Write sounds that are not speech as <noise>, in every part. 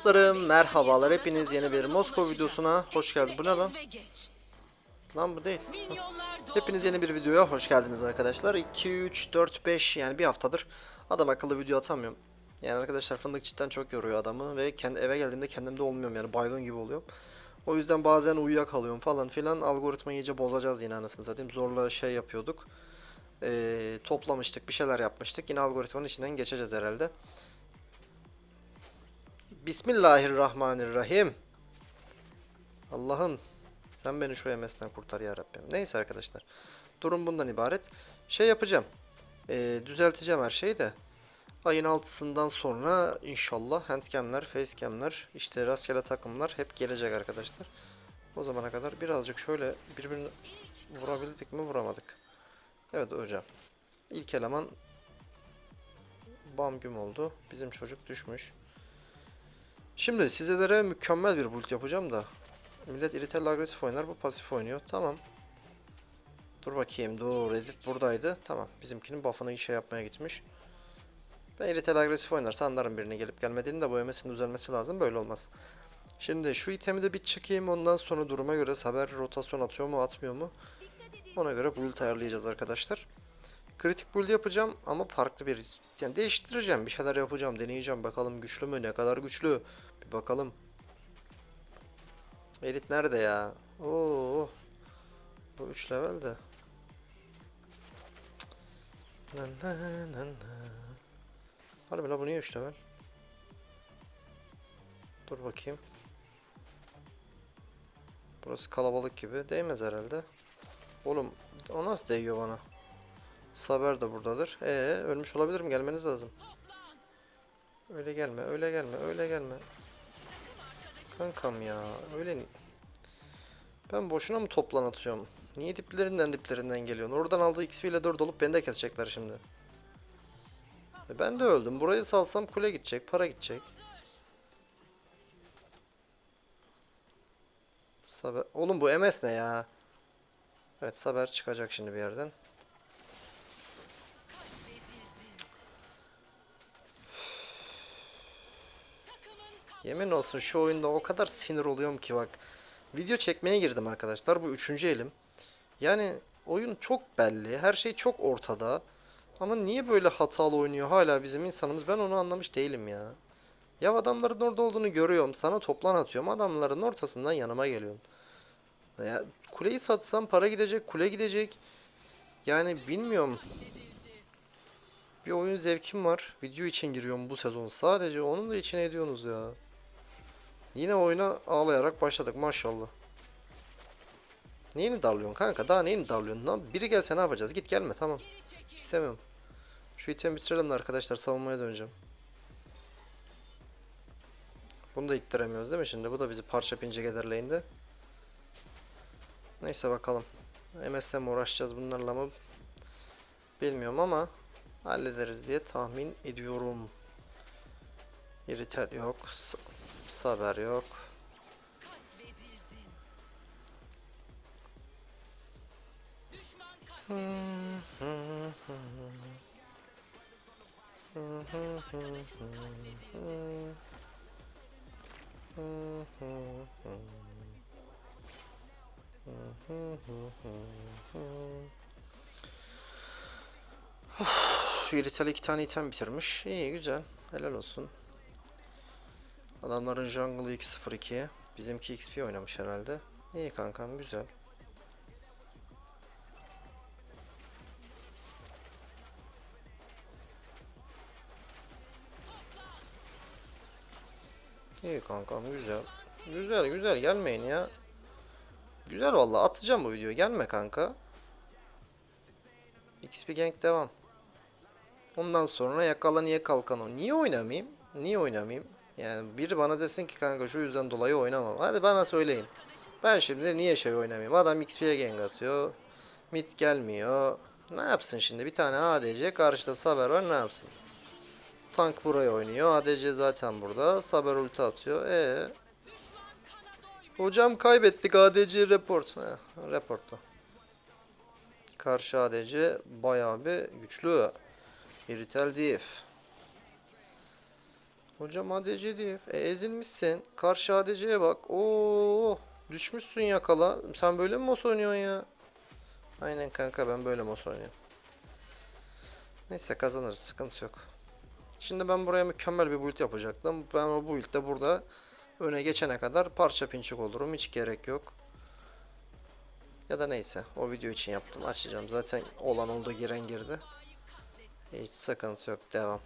Dostlarım merhabalar hepiniz yeni bir Moskova videosuna hoş geldiniz. Bu ne lan? Lan bu değil. Hepiniz yeni bir videoya hoş geldiniz arkadaşlar. 2, 3, 4, 5 yani bir haftadır adam akıllı video atamıyorum. Yani arkadaşlar fındık cidden çok yoruyor adamı ve kendi eve geldiğimde kendimde olmuyorum yani baygın gibi oluyorum. O yüzden bazen uyuyakalıyorum falan filan algoritmayı iyice bozacağız yine anasını satayım. Zorla şey yapıyorduk. Ee, toplamıştık bir şeyler yapmıştık. Yine algoritmanın içinden geçeceğiz herhalde. Bismillahirrahmanirrahim. Allah'ım sen beni şu MS'den kurtar ya Rabbim. Neyse arkadaşlar. Durum bundan ibaret. Şey yapacağım. Ee, düzelteceğim her şeyi de. Ayın 6'sından sonra inşallah handcamler, facecamler, işte rastgele takımlar hep gelecek arkadaşlar. O zamana kadar birazcık şöyle birbirini vurabildik mi vuramadık. Evet hocam. İlk eleman bam güm oldu. Bizim çocuk düşmüş. Şimdi sizlere mükemmel bir build yapacağım da. Millet irritel agresif oynar bu pasif oynuyor. Tamam. Dur bakayım dur edit buradaydı. Tamam bizimkinin buff'ını şey yapmaya gitmiş. Ben irritel agresif oynarsa anlarım birine gelip gelmediğini de bu MS'in düzelmesi lazım böyle olmaz. Şimdi şu itemi de bir çıkayım ondan sonra duruma göre haber rotasyon atıyor mu atmıyor mu ona göre build ayarlayacağız arkadaşlar. Kritik build yapacağım ama farklı bir yani değiştireceğim bir şeyler yapacağım deneyeceğim bakalım güçlü mü ne kadar güçlü bakalım. Edit nerede ya? Oo. Bu 3 level de. Harbi la bu niye 3 level? Dur bakayım. Burası kalabalık gibi. Değmez herhalde. Oğlum o nasıl değiyor bana? Saber de buradadır. Ee ölmüş olabilirim gelmeniz lazım. Öyle gelme, öyle gelme, öyle gelme. Kankam ya, öyle Ben boşuna mı toplan atıyorum? Niye diplerinden diplerinden geliyorsun? Oradan aldığı XP ile 4 olup beni de kesecekler şimdi. E ben de öldüm. Burayı salsam kule gidecek, para gidecek. Saber... Oğlum bu MS ne ya? Evet Saber çıkacak şimdi bir yerden. Yemin olsun şu oyunda o kadar sinir oluyorum ki bak. Video çekmeye girdim arkadaşlar. Bu üçüncü elim. Yani oyun çok belli. Her şey çok ortada. Ama niye böyle hatalı oynuyor hala bizim insanımız? Ben onu anlamış değilim ya. Ya adamların orada olduğunu görüyorum. Sana toplan atıyorum. Adamların ortasından yanıma geliyorsun. Ya kuleyi satsam para gidecek, kule gidecek. Yani bilmiyorum. Bir oyun zevkim var. Video için giriyorum bu sezon. Sadece onun da içine ediyorsunuz ya. Yine oyuna ağlayarak başladık maşallah. Neyini darlıyorsun kanka? Daha neyini darlıyorsun? Lan biri gelse ne yapacağız? Git gelme tamam. İstemiyorum. Şu itemi bitirelim de arkadaşlar savunmaya döneceğim. Bunu da ittiremiyoruz değil mi şimdi? Bu da bizi parça pince ederleyinde. Neyse bakalım. MS'le mi uğraşacağız bunlarla mı? Bilmiyorum ama hallederiz diye tahmin ediyorum. İritel yok. Saber yok. Iritel iki tane item bitirmiş. İyi güzel. Helal olsun. Adamların jungle'ı 2-0-2. Bizimki XP oynamış herhalde. İyi kankam güzel. İyi kankam güzel. Güzel güzel gelmeyin ya. Güzel valla atacağım bu videoyu. Gelme kanka. XP Gang devam. Ondan sonra yakala niye kalkan o. Niye oynamayayım? Niye oynamayayım? Yani biri bana desin ki kanka şu yüzden dolayı oynamam. Hadi bana söyleyin. Ben şimdi niye şey oynamayayım? Adam XP'ye gank atıyor. Mid gelmiyor. Ne yapsın şimdi? Bir tane ADC karşıda Saber var ne yapsın? Tank buraya oynuyor. ADC zaten burada. Saber ulti atıyor. E Hocam kaybettik ADC report. Heh, reportla. Karşı ADC bayağı bir güçlü. Iritel Div. Hocam ADC diye. E, ezilmişsin. Karşı ADC'ye bak. Oo, düşmüşsün yakala. Sen böyle mi mos oynuyorsun ya? Aynen kanka ben böyle mos oynuyorum. Neyse kazanırız. Sıkıntı yok. Şimdi ben buraya mükemmel bir build yapacaktım. Ben o build'de burada öne geçene kadar parça pinçik olurum. Hiç gerek yok. Ya da neyse. O video için yaptım. Açacağım. Zaten olan oldu giren girdi. Hiç sıkıntı yok. Devam.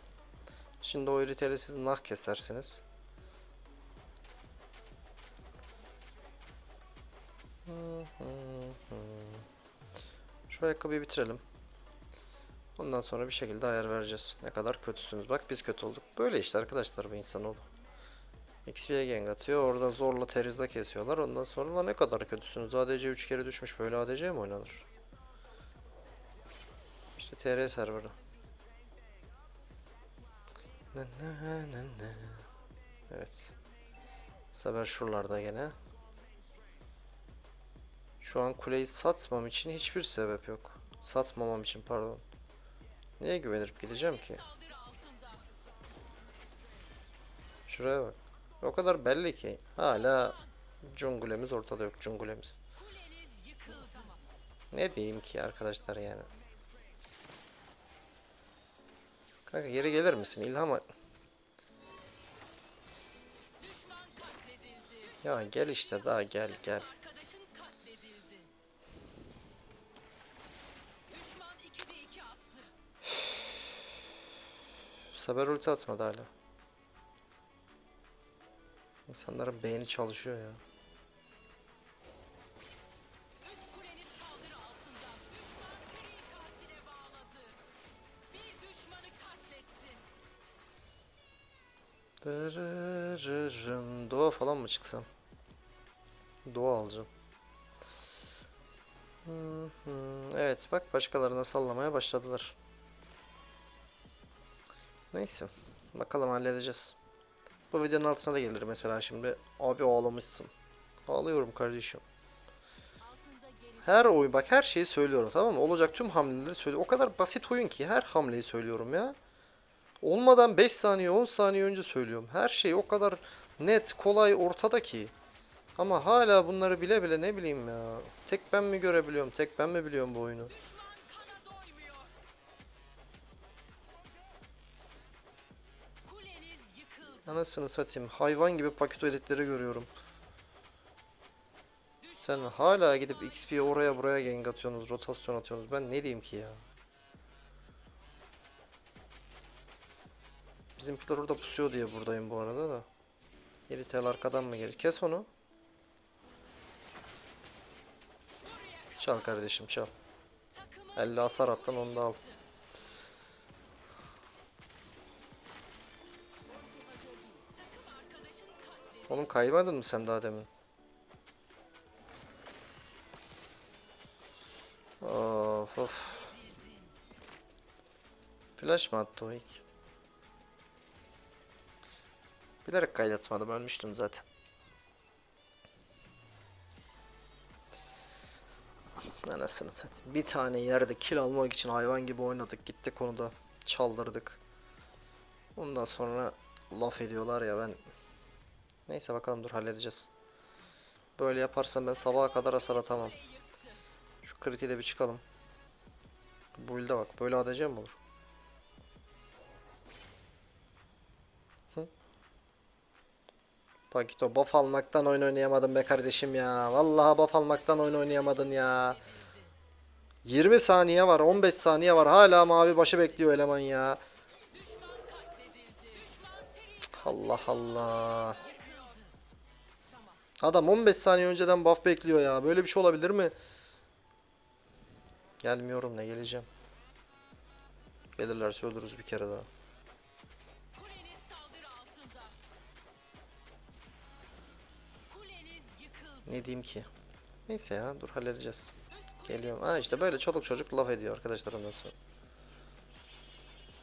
Şimdi o iriteli siz nah kesersiniz. Şu ayakkabıyı bitirelim. Ondan sonra bir şekilde ayar vereceğiz. Ne kadar kötüsünüz. Bak biz kötü olduk. Böyle işte arkadaşlar bu insanoğlu. XP'ye gank atıyor. Orada zorla terizle kesiyorlar. Ondan sonra "La ne kadar kötüsünüz. ADC 3 kere düşmüş. Böyle ADC mi oynanır? İşte TR serverı. Evet. Sefer şuralarda gene. Şu an kuleyi satmam için hiçbir sebep yok. Satmamam için pardon. Neye güvenip gideceğim ki? Şuraya bak. O kadar belli ki. Hala cungulemiz ortada yok cungulemiz. Ne diyeyim ki arkadaşlar yani. Kanka geri gelir misin İlham? Ya gel işte daha gel gel. Arkadaşın katledildi. Düşman 2'de 2 attı. Saber ulti atmadı hala. İnsanların beyni çalışıyor ya. Dırırırım. Doğa falan mı çıksam? Doğa alacağım. Hı. Evet bak başkalarına sallamaya başladılar. Neyse. Bakalım halledeceğiz. Bu videonun altına da gelir mesela şimdi. Abi ağlamışsın. Ağlıyorum kardeşim. Her oyun bak her şeyi söylüyorum tamam mı? Olacak tüm hamleleri söylüyorum. O kadar basit oyun ki her hamleyi söylüyorum ya. Olmadan 5 saniye 10 saniye önce söylüyorum. Her şey o kadar net, kolay, ortada ki. Ama hala bunları bile bile ne bileyim ya. Tek ben mi görebiliyorum? Tek ben mi biliyorum bu oyunu? Anasını satayım. Hayvan gibi paket editleri görüyorum. Sen hala gidip XP'ye oraya buraya gank atıyorsunuz, rotasyon atıyorsunuz. Ben ne diyeyim ki ya? Bizimkiler orada pusuyor diye buradayım bu arada da. Yeritel arkadan mı gelir? Kes onu. Çal kardeşim çal. Takımın 50 hasar attın onu da al. Oğlum kaymadın mı sen daha demin? Of of. Flash mı attı o ilk? Bilerek kaydetmedim ölmüştüm zaten. Anasını satayım. Bir tane yerde kill almak için hayvan gibi oynadık. Gittik onu da çaldırdık. Ondan sonra laf ediyorlar ya ben Neyse bakalım dur halledeceğiz. Böyle yaparsam ben sabaha kadar hasar atamam. Şu kritiğe bir çıkalım. Build'e bak. Böyle ADC olur? Pakito buff almaktan oyun oynayamadım be kardeşim ya. Vallahi buff almaktan oyun oynayamadın ya. 20 saniye var, 15 saniye var. Hala mavi başı bekliyor eleman ya. Allah Allah. Adam 15 saniye önceden buff bekliyor ya. Böyle bir şey olabilir mi? Gelmiyorum ne geleceğim. Gelirlerse ölürüz bir kere daha. Ne diyeyim ki? Neyse ya dur halledeceğiz. Geliyorum. Ha işte böyle çoluk çocuk laf ediyor arkadaşlar ondan sonra.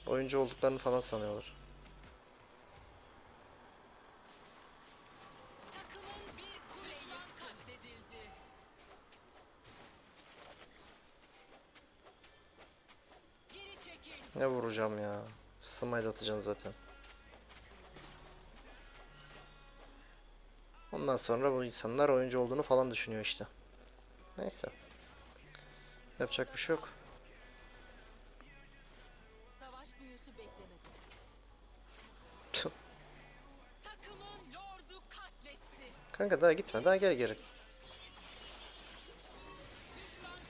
Oyuncu olduklarını falan sanıyorlar. Ne vuracağım ya? Smite atacaksın zaten. Ondan sonra bu insanlar oyuncu olduğunu falan düşünüyor işte. Neyse. Yapacak bir şey yok. Kanka daha gitme daha gel geri.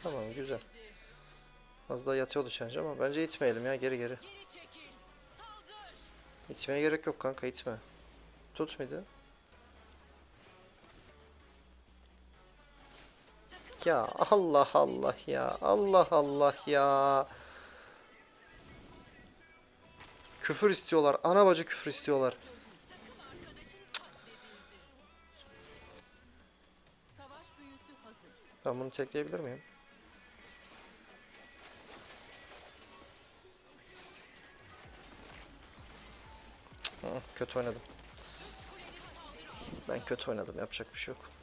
Tamam güzel. Az daha yatıyordu çence ama bence itmeyelim ya geri geri. İtmeye gerek yok kanka itme. Tut mıydı? Ya Allah Allah ya Allah Allah ya. Küfür istiyorlar. Ana bacı küfür istiyorlar. Ben bunu tekleyebilir miyim? Kötü oynadım. Ben kötü oynadım. Yapacak bir şey yok.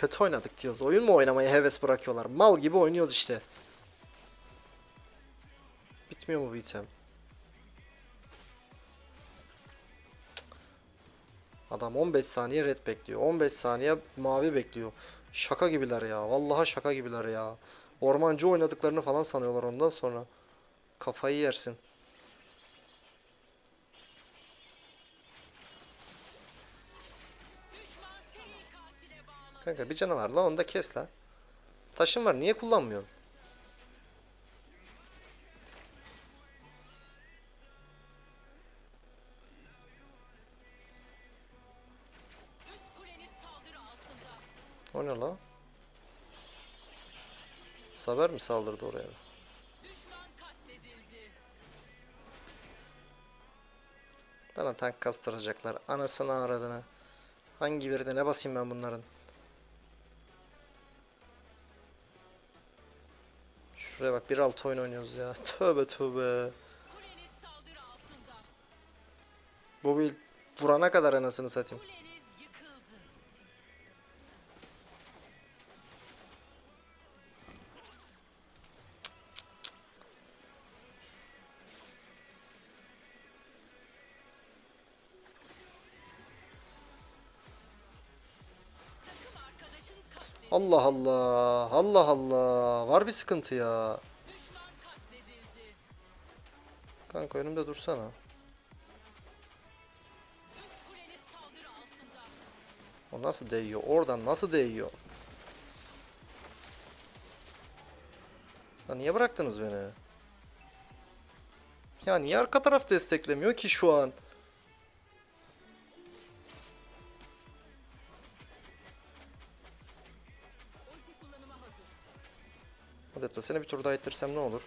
Kötü oynadık diyoruz. Oyun mu oynamaya heves bırakıyorlar? Mal gibi oynuyoruz işte. Bitmiyor mu bu item? Adam 15 saniye red bekliyor. 15 saniye mavi bekliyor. Şaka gibiler ya. Vallahi şaka gibiler ya. Ormancı oynadıklarını falan sanıyorlar ondan sonra. Kafayı yersin. Kanka bir canavar la onu da kes la. Taşın var niye kullanmıyorsun? O ne la? Saber mi saldırdı oraya? Bana tank kastıracaklar. Anasını aradığını. Hangi birine ne basayım ben bunların? Şuraya bak 1.6 oyun oynuyoruz ya. <laughs> Tövbe tövbe. Bu bir vurana kadar anasını satayım. Allah Allah. Allah Allah. Var bir sıkıntı ya. Kanka önümde dursana. O nasıl değiyor? Oradan nasıl değiyor? Ya niye bıraktınız beni? Ya niye arka taraf desteklemiyor ki şu an? Da seni bir tur daha ittirsem ne olur?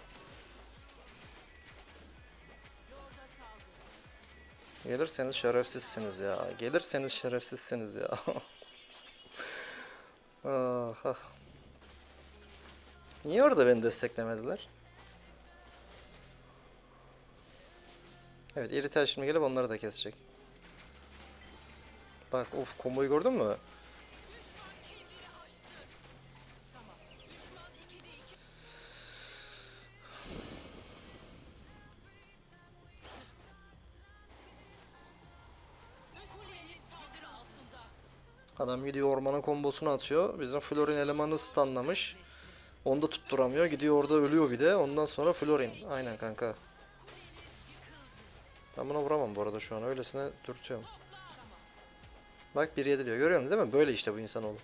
Gelirseniz şerefsizsiniz ya. Gelirseniz şerefsizsiniz ya. <laughs> ah, ah. Niye orada beni desteklemediler? Evet, iritel şimdi gelip onları da kesecek. Bak, uf, komboyu gördün mü? Adam gidiyor ormana kombosunu atıyor. Bizim Florin elemanı stunlamış. Onu da tutturamıyor. Gidiyor orada ölüyor bir de. Ondan sonra Florin. Aynen kanka. Ben buna vuramam bu arada şu an. Öylesine dürtüyorum. Bak 1-7 diyor. Görüyorsun değil mi? Böyle işte bu insanoğlu.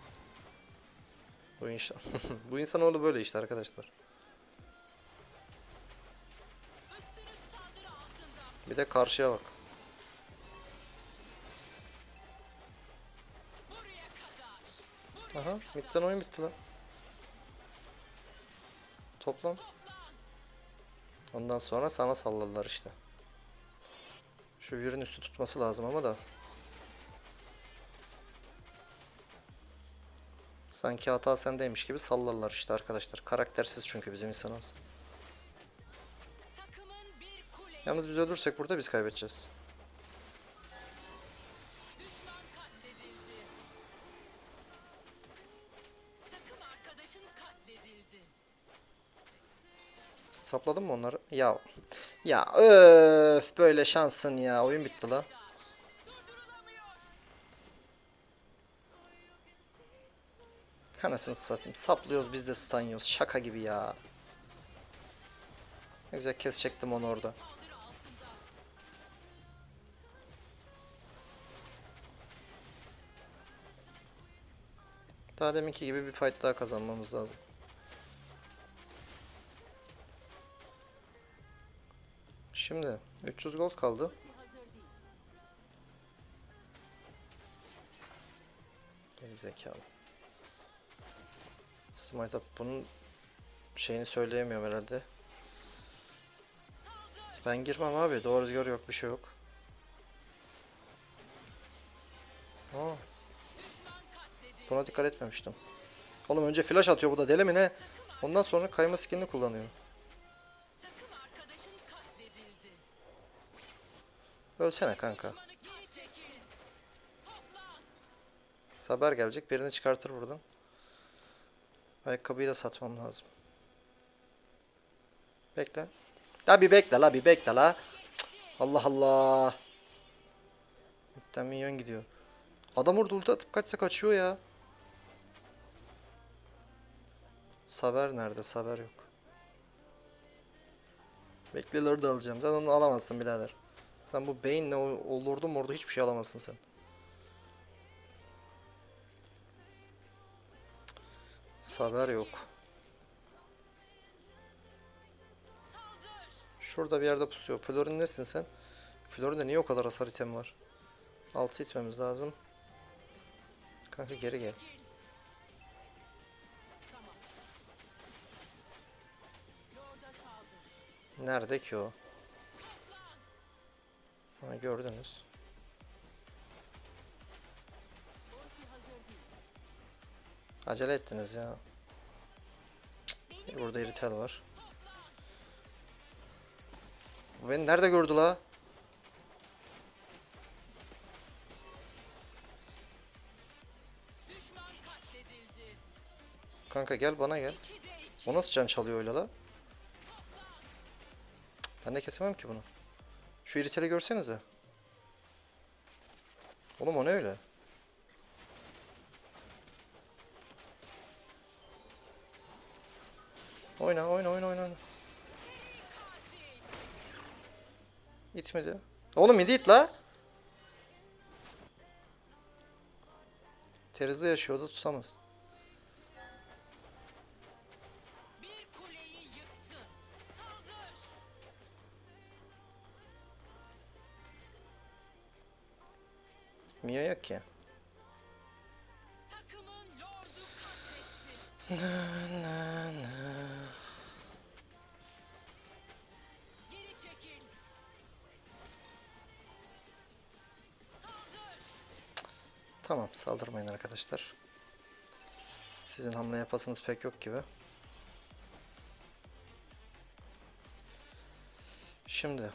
Bu insan <laughs> bu insanoğlu böyle işte arkadaşlar. Bir de karşıya bak. Aha, midden oyun bitti lan. Toplam. Ondan sonra sana sallarlar işte. Şu birin üstü tutması lazım ama da. Sanki hata sendeymiş gibi sallarlar işte arkadaşlar. Karaktersiz çünkü bizim insanımız. Yalnız biz ölürsek burada biz kaybedeceğiz. Sapladın mı onları? Ya. Ya öf böyle şansın ya. Oyun bitti la. Anasını satayım. Saplıyoruz biz de stun. Şaka gibi ya. Ne güzel kesecektim onu orada. Daha deminki gibi bir fight daha kazanmamız lazım. Şimdi 300 gold kaldı. Geri zekalı. Smite at bunun şeyini söyleyemiyorum herhalde. Ben girmem abi. Doğru düzgün yok bir şey yok. Aa, buna dikkat etmemiştim. Oğlum önce flash atıyor bu da deli mi ne? Ondan sonra kayma skinini kullanıyor. Ölsene kanka. Saber gelecek birini çıkartır buradan. Ayakkabıyı da satmam lazım. Bekle. La bir bekle la bir bekle la. Cık, Allah Allah. Midden minyon gidiyor. Adam orada ulti atıp kaçsa kaçıyor ya. Saber nerede? Saber yok. Bekleleri de alacağım. Sen onu alamazsın birader. Sen bu beyinle o, o lordu mordu hiçbir şey alamazsın sen. Saber yok. Şurada bir yerde pusuyor. Florin nesin sen? Florin'de niye o kadar hasar item var? 6 itmemiz lazım. Kanka geri gel. Nerede ki o? Ha, gördünüz. Acele ettiniz ya. Cık, Burada iritel var. Bu beni nerede gördü la? Kanka gel bana gel. 2'de 2. O nasıl can çalıyor öyle la? Ben de kesemem ki bunu. Şu iriteli görsenize. Oğlum o ne öyle? Oyna oyna oyna oyna. İtmedi. Oğlum midi it la. Terizde yaşıyordu tutamaz. Mia yok ki. Geri çekil. Saldır. Tamam saldırmayın arkadaşlar. Sizin hamle yapasınız pek yok gibi. Şimdi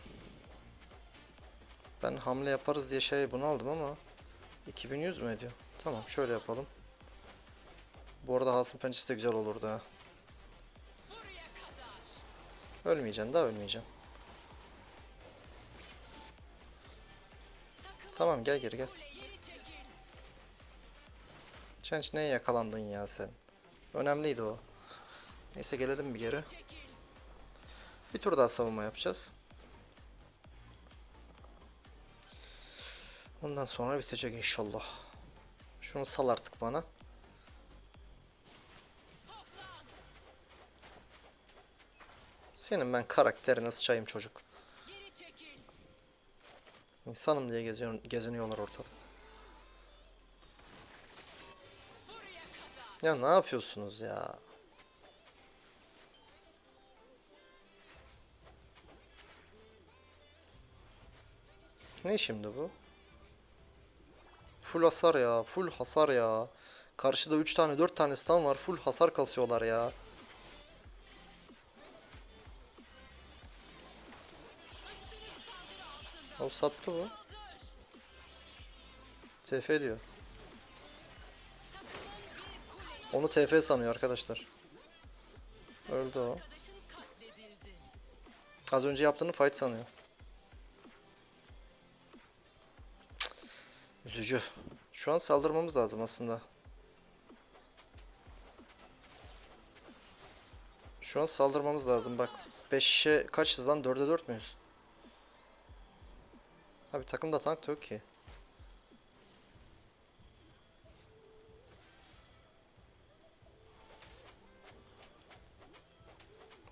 ben hamle yaparız diye şey bunu aldım ama 2100 mü ediyor? Tamam şöyle yapalım. Bu arada Hasım pençesi de güzel olurdu ha. Ölmeyeceksin daha ölmeyeceğim. Tamam gel geri gel. Çenç neye yakalandın ya sen? Önemliydi o. Neyse gelelim bir geri. Bir tur daha savunma yapacağız. Ondan sonra bitecek inşallah. Şunu sal artık bana. Senin ben karakterini sıçayım çocuk. İnsanım diye geziyor, geziniyorlar ortada. Ya ne yapıyorsunuz ya? Ne şimdi bu? Full hasar ya, full hasar ya. Karşıda 3 tane 4 tane stun var, full hasar kasıyorlar ya. O sattı bu. TF diyor. Onu TF sanıyor arkadaşlar. Öldü o. Az önce yaptığını fight sanıyor. Üzücü. Şu an saldırmamız lazım aslında. Şu an saldırmamız lazım bak. 5'e kaçız lan? 4'e 4 müyüz? Abi takımda tank yok ki.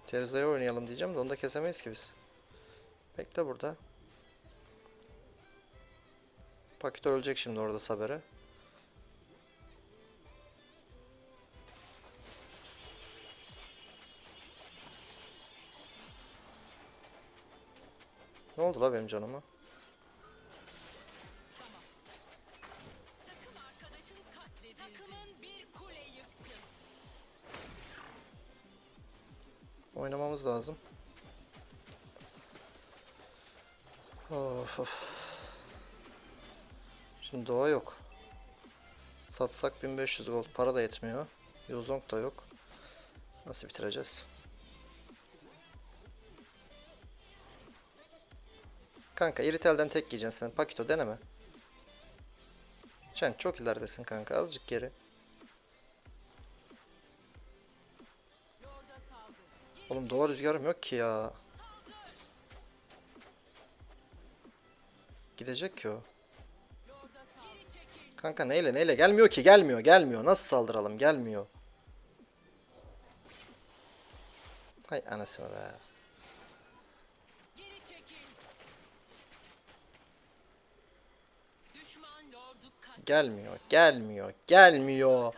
Teriza'ya oynayalım diyeceğim de onu da kesemeyiz ki biz. Bekle burada. Pakito ölecek şimdi orada Saber'e. Ne oldu la benim canıma? Oynamamız lazım. Of of. Şimdi doğa yok. Satsak 1500 gold para da yetmiyor. Yuzong da yok. Nasıl bitireceğiz? Kanka Iritel'den tek yiyeceksin sen. Pakito deneme. Sen çok ileridesin kanka. Azıcık geri. Oğlum doğa rüzgarım yok ki ya. Gidecek ki o. Kanka neyle neyle gelmiyor ki gelmiyor gelmiyor. Nasıl saldıralım gelmiyor. Hay anasını be. Gelmiyor gelmiyor gelmiyor.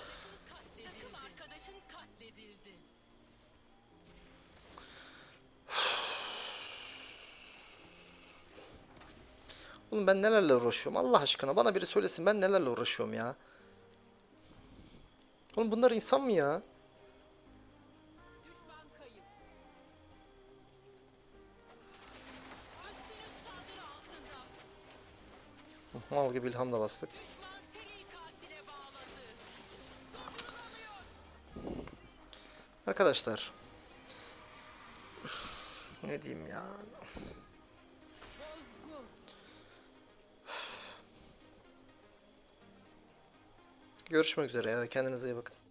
Oğlum ben nelerle uğraşıyorum Allah aşkına bana biri söylesin ben nelerle uğraşıyorum ya. Oğlum bunlar insan mı ya? Mal gibi bastık. Seri katile bağladı. Arkadaşlar. ne diyeyim ya. Görüşmek üzere ya kendinize iyi bakın.